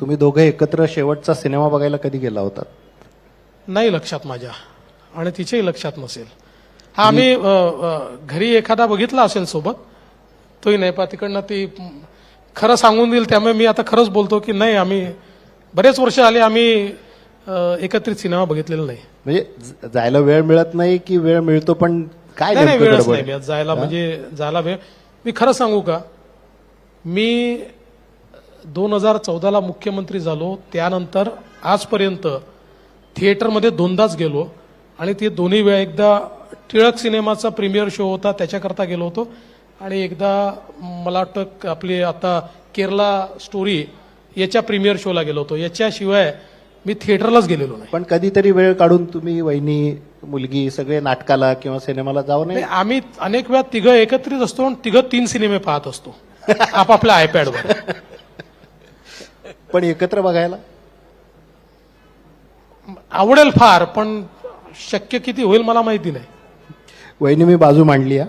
तुम्ही दोघे एकत्र शेवटचा सिनेमा बघायला कधी गेला होता? नाही लक्षात माझ्या. आणि तिच्याही लक्षात नसेल. हा आम्ही घरी एखादा बघितला असेल सोबत तोही नाही पा तिकडनं ती खरं सांगून देईल त्यामुळे मी आता खरंच बोलतो की नाही आम्ही बरेच वर्ष आले आम्ही एकत्रित सिनेमा बघितलेला नाही. म्हणजे जायला वेळ मिळत नाही की वेळ मिळतो पण काय नाही वेळच नाही जायला म्हणजे जायला वेळ मी खरं सांगू का? मी दोन हजार चौदाला मुख्यमंत्री झालो त्यानंतर आजपर्यंत थिएटरमध्ये दोनदाच गेलो आणि ते दोन्ही वेळा एकदा टिळक सिनेमाचा प्रीमियर शो होता त्याच्याकरता गेलो होतो. आणि एकदा मला वाटतं आपली आता केरला स्टोरी याच्या प्रीमियर शोला गेलो होतो. याच्याशिवाय मी थिएटरलाच गेलेलो नाही. पण कधीतरी वेळ काढून तुम्ही वहिनी मुलगी सगळे नाटकाला किंवा सिनेमाला जाऊ नये? नाही, आम्ही अनेक वेळा तिघं एकत्रित असतो आणि तिघं तीन सिनेमे पाहत असतो. आपापल्या आयपॅडवर पण एकत्र बघायला? आवडेल फार पण शक्य किती होईल मला माहिती नाही. वहिनी मी बाजू मांडली हा.